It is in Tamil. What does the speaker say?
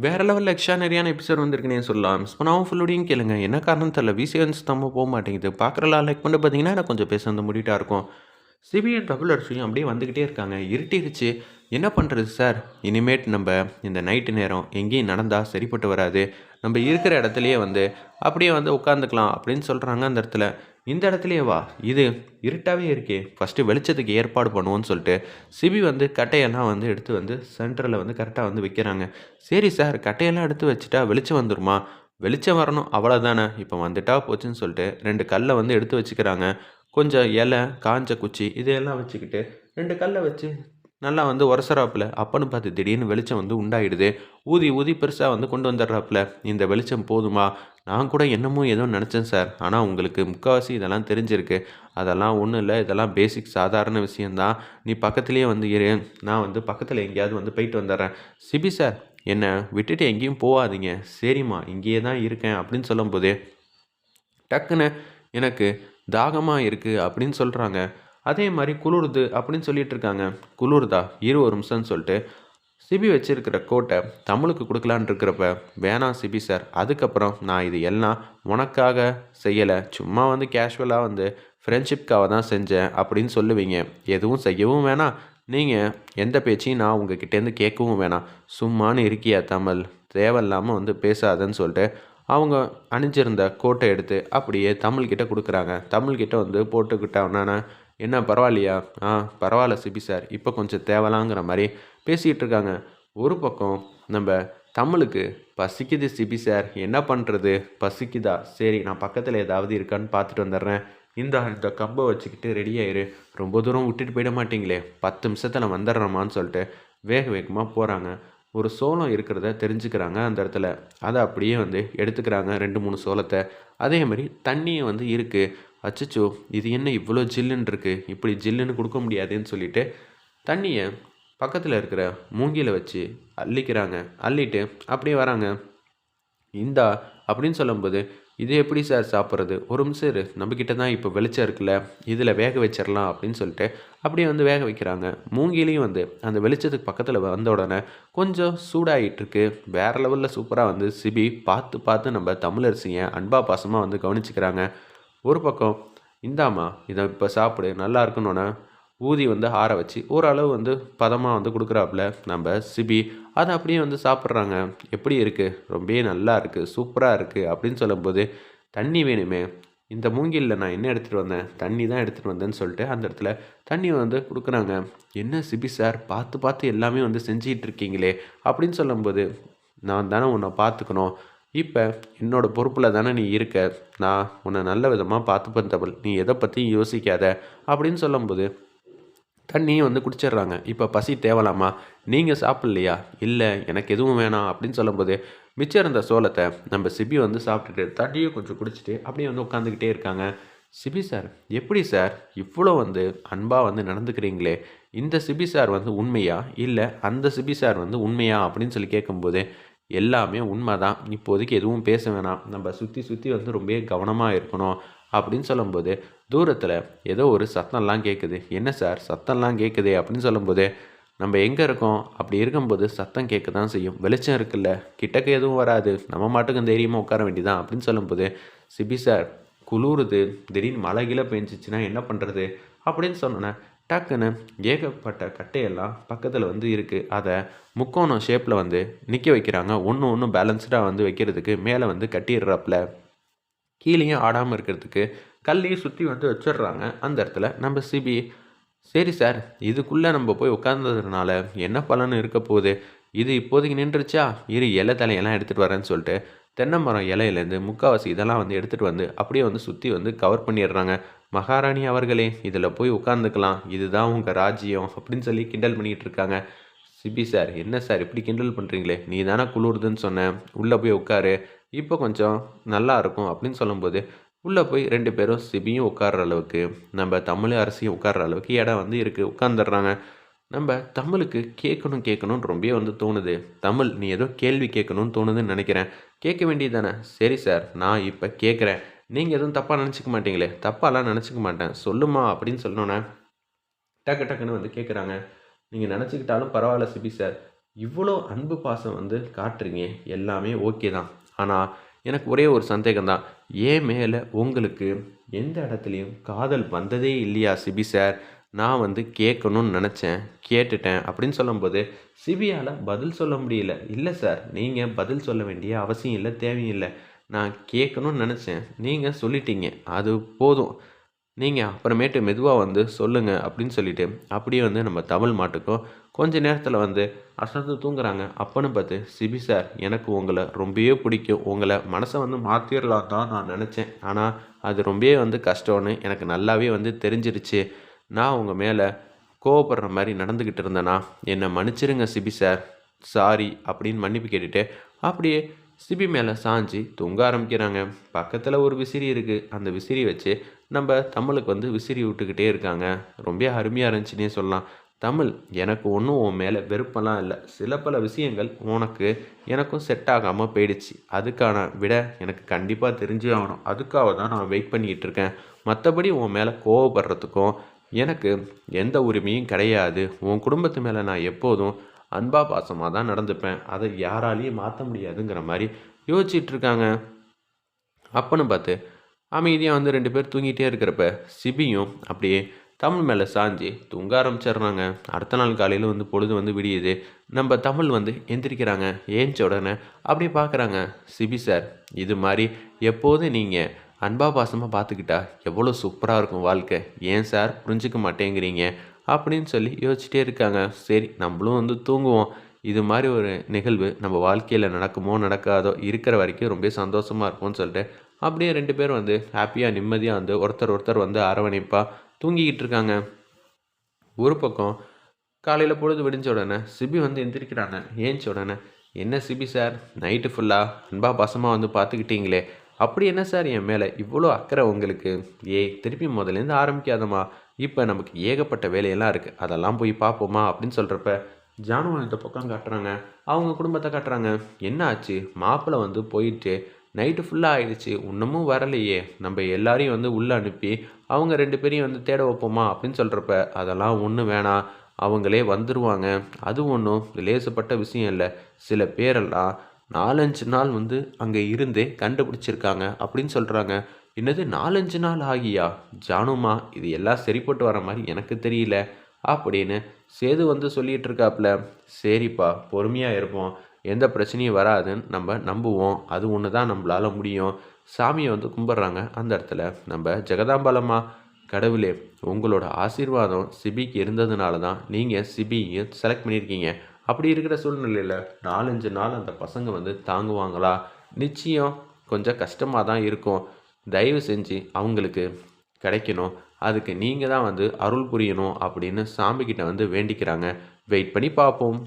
வேற லெவலில் எக்ஸ்ட்ரானரியான எபிசோட் வந்திருக்குனே சொல்லலாம். மிஸ் பண்ணாமல் ஃபுல்லோடையும் கேளுங்க. என்ன காரணம் தெரியல. விசிஎன்ஸ் தம்ப போக மாட்டேங்குது. பார்க்குறலாம் லைக் பண்ணி பார்த்தீங்கன்னா எனக்கு கொஞ்சம் பேச வந்து முடிட்டாக இருக்கும். சிபிஎன் டபுள் அப்படியே வந்துக்கிட்டே இருக்காங்க. இருட்டிருச்சு. என்ன பண்ணுறது சார் இனிமேட் நம்ம இந்த நைட்டு நேரம் எங்கேயும் நடந்தால் சரிப்பட்டு வராது. நம்ம இருக்கிற இடத்துலையே வந்து அப்படியே வந்து உட்காந்துக்கலாம் அப்படின்னு சொல்கிறாங்க அந்த இடத்துல. இந்த இடத்துலையே வா. இது இருட்டாகவே இருக்கே. ஃபஸ்ட்டு வெளிச்சத்துக்கு ஏற்பாடு பண்ணுவோன்னு சொல்லிட்டு சிபி வந்து கட்டையெல்லாம் வந்து எடுத்து வந்து சென்டரில் வந்து கரெக்டாக வந்து வைக்கிறாங்க. சரி சார் கட்டையெல்லாம் எடுத்து வச்சுட்டா வெளிச்சம் வந்துருமா? வெளிச்சம் வரணும் அவ்வளோதானே இப்போ வந்துட்டா போச்சுன்னு சொல்லிட்டு ரெண்டு கல்லை வந்து எடுத்து வச்சுக்கிறாங்க. கொஞ்சம் இலை காஞ்ச குச்சி இதையெல்லாம் வச்சுக்கிட்டு ரெண்டு கல்லை வச்சு நல்லா வந்து உரசறாப்புல. அப்பன்னு பார்த்து திடீர்னு வெளிச்சம் வந்து உண்டாயிடுது. ஊதி ஊதி பெருசாக வந்து கொண்டு வந்துடுறாப்புல. இந்த வெளிச்சம் போதுமா? நான் கூட என்னமோ ஏதோ நினச்சேன் சார். ஆனால் உங்களுக்கு முக்கால்வாசி இதெல்லாம் தெரிஞ்சிருக்கு. அதெல்லாம் ஒன்றும் இல்லை. இதெல்லாம் பேசிக் சாதாரண விஷயந்தான் நீ பக்கத்துலேயே வந்து இரு. நான் வந்து பக்கத்தில் எங்கேயாவது வந்து போயிட்டு வந்துடுறேன். சிபி சார் என்னை விட்டுட்டு எங்கேயும் போகாதீங்க. சரிம்மா இங்கேயே தான் இருக்கேன் அப்படின்னு சொல்லும்போது டக்குன்னு எனக்கு தாகமாக இருக்குது அப்படின்னு சொல்கிறாங்க அதே மாதிரி குளிருது அப்படின்னு சொல்லிட்டு இருக்காங்க. குளிருதா? இரு ஒரு நிமிஷம்னு சொல்லிட்டு சிபி வச்சிருக்கிற கோட்டை தமிழுக்கு கொடுக்கலான்னு இருக்கிறப்ப வேணாம் சிபி சார் அதுக்கப்புறம் நான் இது எல்லாம் உனக்காக செய்யலை. சும்மா வந்து கேஷுவலாக வந்து ஃப்ரெண்ட்ஷிப்காக தான் செஞ்சேன் அப்படின்னு சொல்லுவீங்க. எதுவும் செய்யவும் வேணாம் நீங்கள் எந்த பேச்சையும் நான் உங்ககிட்டேருந்து கேட்கவும் வேணாம். சும்மான்னு இருக்கியா தமிழ்? தேவையில்லாமல் வந்து பேசாதன்னு சொல்லிட்டு அவங்க அணிஞ்சிருந்த கோட்டை எடுத்து அப்படியே தமிழ்கிட்ட கொடுக்குறாங்க. தமிழ்கிட்ட வந்து போட்டுக்கிட்டாங்கன்னா என்ன பரவாயில்லையா? ஆ பரவாயில்ல சிபி சார். இப்போ கொஞ்சம் தேவலாங்கிற மாதிரி பேசிகிட்டு இருக்காங்க. ஒரு பக்கம் நம்ம தமிழுக்கு பசிக்குது சிபி சார். என்ன பண்ணுறது பசிக்குதா? சரி நான் பக்கத்தில் ஏதாவது இருக்கான்னு பார்த்துட்டு வந்துடுறேன் இந்த இந்த கம்பை வச்சுக்கிட்டு ரெடி ஆயிரு. ரொம்ப தூரம் விட்டுட்டு போயிட மாட்டீங்களே. பத்து நிமிஷத்தில் வந்துடுறோமான்னு சொல்லிட்டு வேக வேகமாக போகிறாங்க ஒரு சோளம் இருக்கிறத தெரிஞ்சுக்கிறாங்க அந்த இடத்துல. அதை அப்படியே வந்து எடுத்துக்கிறாங்க ரெண்டு மூணு சோளத்தை. அதே மாதிரி தண்ணியும் வந்து இருக்குது அச்சச்சோ இது என்ன இவ்வளோ ஜில்லுன்னு இருக்குது இப்படி ஜில்லுன்னு கொடுக்க முடியாதுன்னு சொல்லிட்டு தண்ணியை பக்கத்தில் இருக்கிற மூங்கில வச்சு அள்ளிக்கிறாங்க. அள்ளிட்டு அப்படியே வராங்க. இந்தா அப்படின்னு சொல்லும்போது இது எப்படி சார் சாப்பிட்றது? ஒரு நிமிஷம் இரு. நம்மக்கிட்ட தான் இப்போ வெளிச்சம் இருக்குல்ல. இதில் வேக வச்சிடலாம் அப்படின்னு சொல்லிட்டு அப்படியே வந்து வேக வைக்கிறாங்க. மூங்கிலையும் வந்து அந்த வெளிச்சத்துக்கு பக்கத்தில் வந்த உடனே கொஞ்சம் சூடாகிட்டுருக்கு வேறு லெவலில் சூப்பராக வந்து சிபி பார்த்து பார்த்து நம்ம தமிழரசியை அன்பா பாசமாக வந்து கவனிச்சுக்கிறாங்க. ஒரு பக்கம் இந்தாம்மா இதை இப்போ சாப்பிடு நல்லா இருக்குன்னொன்னே ஊதி வந்து ஆற வச்சு ஓரளவு வந்து பதமாக வந்து கொடுக்குறாப்புல நம்ம சிபி அதை அப்படியே வந்து சாப்பிட்றாங்க. எப்படி இருக்குது ரொம்பவே நல்லா இருக்குது சூப்பராக இருக்குது அப்படின்னு சொல்லும்போது தண்ணி வேணுமே இந்த மூங்கிலில் நான் என்ன எடுத்துகிட்டு வந்தேன்? தண்ணி தான் எடுத்துகிட்டு வந்தேன்னு சொல்லிட்டு அந்த இடத்துல தண்ணி வந்து கொடுக்குறாங்க. என்ன சிபி சார் பார்த்து பார்த்து எல்லாமே வந்து செஞ்சிகிட்டு இருக்கீங்களே அப்படின்னு சொல்லும்போது நான் தானே உன்னை பார்த்துக்கணும். இப்போ என்னோடய பொறுப்பில் தானே நீ இருக்க. நான் உன்னை நல்ல விதமாக பார்த்துப்பேன் தவள் நீ எதை பற்றியும் யோசிக்காத அப்படின்னு சொல்லும்போது தண்ணியும் வந்து குடிச்சிடுறாங்க. இப்போ பசி தேவலாமா? நீங்கள் சாப்பிட்லையா? இல்லை எனக்கு எதுவும் வேணாம் அப்படின்னு சொல்லும்போது மிச்சம் இருந்த சோளத்தை நம்ம சிபி வந்து சாப்பிட்டுட்டு தண்ணியும் கொஞ்சம் குடிச்சிட்டு அப்படியே வந்து உட்காந்துக்கிட்டே இருக்காங்க. சிபி சார் எப்படி சார்? இவ்வளோ வந்து அன்பாக வந்து நடந்துக்கிறீங்களே. இந்த சிபி சார் வந்து உண்மையா? இல்லை அந்த சிபி சார் வந்து உண்மையா? அப்படின்னு சொல்லி கேட்கும்போது எல்லாமே உண்மை தான் இப்போதைக்கு எதுவும் பேச வேணாம். நம்ம சுற்றி சுற்றி வந்து ரொம்ப கவனமாக இருக்கணும் அப்படின்னு சொல்லும்போது தூரத்தில் ஏதோ ஒரு சத்தம்லாம் கேட்குது என்ன சார்? சத்தம்லாம் கேட்குதே அப்படின்னு சொல்லும்போது நம்ம எங்கே இருக்கோம்? அப்படி இருக்கும்போது சத்தம் கேட்க தான் செய்யும். வெளிச்சம் இருக்குல்ல? கிட்டக்க எதுவும் வராது. நம்ம மாட்டுக்கும் தைரியமாக உட்கார வேண்டியதான் அப்படின்னு சொல்லும்போது சிபி சார் குளிருது. திடீர்னு மழை கீழே பெஞ்சிச்சுன்னா என்ன பண்ணுறது அப்படின்னு சொன்னோன்னே டக்குன்னு ஏகப்பட்ட கட்டையெல்லாம் பக்கத்தில் வந்து இருக்குது அதை முக்கோணம் ஷேப்பில் வந்து நிற்க வைக்கிறாங்க. ஒன்று ஒன்று பேலன்ஸ்டாக வந்து வைக்கிறதுக்கு மேலே வந்து கட்டிடுறாப்புல கீழேயும் ஆடாமல் இருக்கிறதுக்கு கல்லையும் சுற்றி வந்து வச்சிடுறாங்க. அந்த இடத்துல நம்ம சிபி சரி சார் இதுக்குள்ளே நம்ம போய் உட்காந்ததுனால என்ன பலன் இருக்க போகுது? இது இப்போதைக்கு நின்றுச்சா? இரு இலை தலையெல்லாம் எடுத்துகிட்டு வரேன்னு சொல்லிட்டு தென்னை மரம் இலையிலேருந்து முக்கால்வாசி இதெல்லாம் வந்து எடுத்துகிட்டு வந்து அப்படியே வந்து சுற்றி வந்து கவர் பண்ணிடுறாங்க. மகாராணி அவர்களே இதில் போய் உட்காந்துக்கலாம் இதுதான் உங்கள் ராஜ்யம் அப்படின்னு சொல்லி கிண்டல் பண்ணிகிட்டு இருக்காங்க. சிபி சார் என்ன சார் இப்படி கிண்டல் பண்ணுறீங்களே நீ தானே குளிருதுன்னு சொன்னேன் உள்ளே போய் உட்காரு. இப்போ கொஞ்சம் நல்லா இருக்கும் அப்படின்னு சொல்லும்போது உள்ளே போய் ரெண்டு பேரும் சிபியும் உட்கார்ற அளவுக்கு நம்ம தமிழ் அரசியும் உட்கார்ற அளவுக்கு இடம் வந்து இருக்குது உட்காந்துடுறாங்க நம்ம தமிழுக்கு கேட்கணும் கேட்கணும்னு ரொம்ப வந்து தோணுது. தமிழ் நீ ஏதோ கேள்வி கேட்கணும்னு தோணுதுன்னு நினைக்கிறேன். கேட்க வேண்டியது தானே? சரி சார் நான் இப்போ கேட்குறேன். நீங்கள் எதுவும் தப்பாக நினச்சிக்க மாட்டீங்களே? தப்பாலாம் நினச்சிக்க மாட்டேன். சொல்லுமா அப்படின்னு சொன்னோன்னே டக்கு டக்குன்னு வந்து கேட்குறாங்க நீங்கள் நினச்சிக்கிட்டாலும் பரவாயில்ல சிபி சார். இவ்வளோ அன்பு பாசம் வந்து காட்டுறீங்க. எல்லாமே ஓகே தான். ஆனால் எனக்கு ஒரே ஒரு சந்தேகம் தான். ஏன் மேலே உங்களுக்கு எந்த இடத்துலையும் காதல் வந்ததே இல்லையா சிபி சார்? நான் வந்து கேட்கணும்னு நினச்சேன். கேட்டுட்டேன் அப்படின்னு சொல்லும்போது சிபியால் பதில் சொல்ல முடியல. இல்லை சார் நீங்கள் பதில் சொல்ல வேண்டிய அவசியம் இல்லை தேவையில்லை. நான் கேட்கணும்னு நினச்சேன். நீங்கள் சொல்லிட்டீங்க. அது போதும். நீங்கள் அப்புறமேட்டு மெதுவாக வந்து சொல்லுங்கள் அப்படின்னு சொல்லிவிட்டு அப்படியே வந்து நம்ம தமிழ் மாட்டுக்கும் கொஞ்ச நேரத்தில் வந்து அசந்து தூங்குறாங்க. அப்போன்னு பார்த்து சிபி சார் எனக்கு உங்களை ரொம்பவே பிடிக்கும். உங்களை மனசை வந்து மாற்றிடலாம் தான் நான் நினச்சேன். ஆனால் அது ரொம்பவே வந்து கஷ்டம்னு எனக்கு நல்லாவே வந்து தெரிஞ்சிருச்சு. நான் உங்கள் மேலே கோவப்படுற மாதிரி நடந்துக்கிட்டு இருந்தேன்னா என்னை மன்னிச்சிருங்க சிபி சார். சாரி அப்படின்னு மன்னிப்பு கேட்டுட்டு அப்படியே சிபி மேலே சாஞ்சி தொங்க ஆரம்பிக்கிறாங்க. பக்கத்தில் ஒரு விசிறி இருக்குது அந்த விசிறி வச்சு நம்ம தமிழுக்கு வந்து விசிறி விட்டுக்கிட்டே இருக்காங்க. ரொம்ப அருமையாக இருந்துச்சுன்னே சொல்லலாம். தமிழ் எனக்கு ஒன்றும் உன் மேலே வெறுப்பெல்லாம் இல்லை. சில பல விஷயங்கள் உனக்கு எனக்கும் செட் ஆகாமல் போயிடுச்சு. அதுக்கான விட எனக்கு கண்டிப்பாக தெரிஞ்சே ஆகணும். அதுக்காக தான் நான் வெயிட் பண்ணிக்கிட்டு இருக்கேன். மற்றபடி உன் மேலே கோவப்படுறதுக்கும் எனக்கு எந்த உரிமையும் கிடையாது. உன் குடும்பத்து மேலே நான் எப்போதும் அன்பா பாசமாக தான் நடந்துப்பேன். அதை யாராலையும் மாற்ற முடியாதுங்கிற மாதிரி யோசிச்சுட்டு இருக்காங்க அப்பன்னு பார்த்து அமைதியாக வந்து ரெண்டு பேர் தூங்கிட்டே இருக்கிறப்ப சிபியும் அப்படியே தமிழ் மேலே சாஞ்சி தூங்க ஆரம்பிச்சிடுறாங்க. அடுத்த நாள் காலையில் வந்து பொழுது வந்து விடியுது. நம்ம தமிழ் வந்து எந்திரிக்கிறாங்க. ஏஞ்ச உடனே அப்படியே பார்க்குறாங்க. சிபி சார் இது மாதிரி எப்போதும் நீங்கள் அன்பா பாசமாக பார்த்துக்கிட்டா எவ்வளோ சூப்பராக இருக்கும் வாழ்க்கை. ஏன் சார் புரிஞ்சுக்க மாட்டேங்கிறீங்க? அப்படின்னு சொல்லி யோசிச்சுட்டே இருக்காங்க. சரி நம்மளும் வந்து தூங்குவோம். இது மாதிரி ஒரு நிகழ்வு நம்ம வாழ்க்கையில் நடக்குமோ நடக்காதோ இருக்கிற வரைக்கும் ரொம்ப சந்தோஷமாக இருக்கும்னு சொல்லிட்டு அப்படியே ரெண்டு பேரும் வந்து ஹாப்பியாக நிம்மதியாக வந்து ஒருத்தர் ஒருத்தர் வந்து அரவணைப்பாக தூங்கிக்கிட்டு இருக்காங்க. ஒரு பக்கம் காலையில் பொழுது விடிஞ்ச உடனே சிபி வந்து எந்திரிக்கிறாங்க. ஏஞ்ச உடனே? என்ன சிபி சார்? நைட்டு ஃபுல்லாக அன்பா பாசமாக வந்து பார்த்துக்கிட்டீங்களே அப்படி என்ன சார்? என் மேலே இவ்வளோ அக்கறை உங்களுக்கு? ஏய் திருப்பி முதலேருந்து ஆரம்பிக்காதம்மா. இப்போ நமக்கு ஏகப்பட்ட வேலையெல்லாம் இருக்குது அதெல்லாம் போய் பார்ப்போமா அப்படின்னு சொல்கிறப்ப ஜானுவன் இந்த பக்கம் காட்டுறாங்க. அவங்க குடும்பத்தை காட்டுறாங்க. என்ன ஆச்சு? மாப்பிள்ளை வந்து போயிட்டு நைட்டு ஃபுல்லாக ஆயிடுச்சு. இன்னமும் வரலையே. நம்ம எல்லாரையும் வந்து உள்ளே அனுப்பி அவங்க ரெண்டு பேரையும் வந்து தேட வைப்போமா? அப்படின்னு சொல்கிறப்ப அதெல்லாம் ஒன்றும் வேணாம். அவங்களே வந்துடுவாங்க அது ஒன்றும் லேசப்பட்ட விஷயம் இல்லை. சில பேரெல்லாம் நாலஞ்சு நாள் வந்து அங்கே இருந்தே கண்டுபிடிச்சிருக்காங்க. அப்படின்னு சொல்கிறாங்க என்னது நாலஞ்சு நாள் ஆகியா? ஜானுமா இது எல்லாம் சரிப்பட்டு வர மாதிரி எனக்கு தெரியல அப்படின்னு சேது வந்து சொல்லிகிட்டு இருக்காப்புல சரிப்பா பொறுமையாக இருப்போம். எந்த பிரச்சனையும் வராதுன்னு நம்ம நம்புவோம். அது ஒன்று தான் நம்மளால் முடியும். சாமியை வந்து கும்பிட்றாங்க அந்த இடத்துல. நம்ம ஜெகதாம்பலம்மா கடவுளே உங்களோட ஆசீர்வாதம் சிபிக்கு இருந்ததுனால தான் நீங்கள் சிபியை செலக்ட் பண்ணியிருக்கீங்க. அப்படி இருக்கிற சூழ்நிலையில் நாலஞ்சு நாள் அந்த பசங்க வந்து தாங்குவாங்களா? நிச்சயம் கொஞ்சம் கஷ்டமாக தான் இருக்கும். தயவு செஞ்சு அவங்களுக்கு கிடைக்கணும். அதுக்கு நீங்கள் தான் வந்து அருள் புரியணும் அப்படின்னு சாமிக்கிட்ட வந்து வேண்டிக்கிறாங்க. வெயிட் பண்ணி பார்ப்போம்.